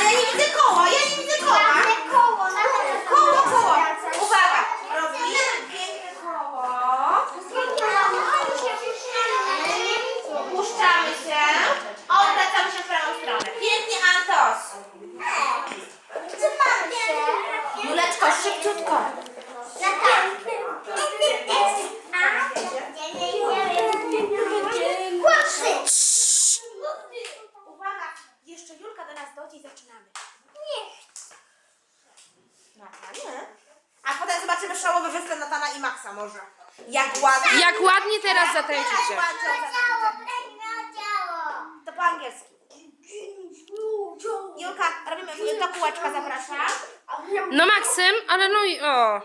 Ale ja nie widzę koła, ja nie widzę koła. koło, na Koło, koło. Uwaga, robimy piękne koło. Puszczamy się. Odwracamy się w prawą stronę. Pięknie, Antos. Juleczko, szybciutko. Na Kłamcy. Uwaga, jeszcze Julka do nas dojdzie i zaczynamy. Nie. Nie. A potem zobaczymy szałowy występ Natana i Maxa może. Jak ładnie. Jak ładnie teraz Jak zatańczycie. ładnie on Ciało, zatańczy. pręgno ciało. To po angielsku. Julka, robimy to kółeczka, zapraszam. No Maksym, ale no i o.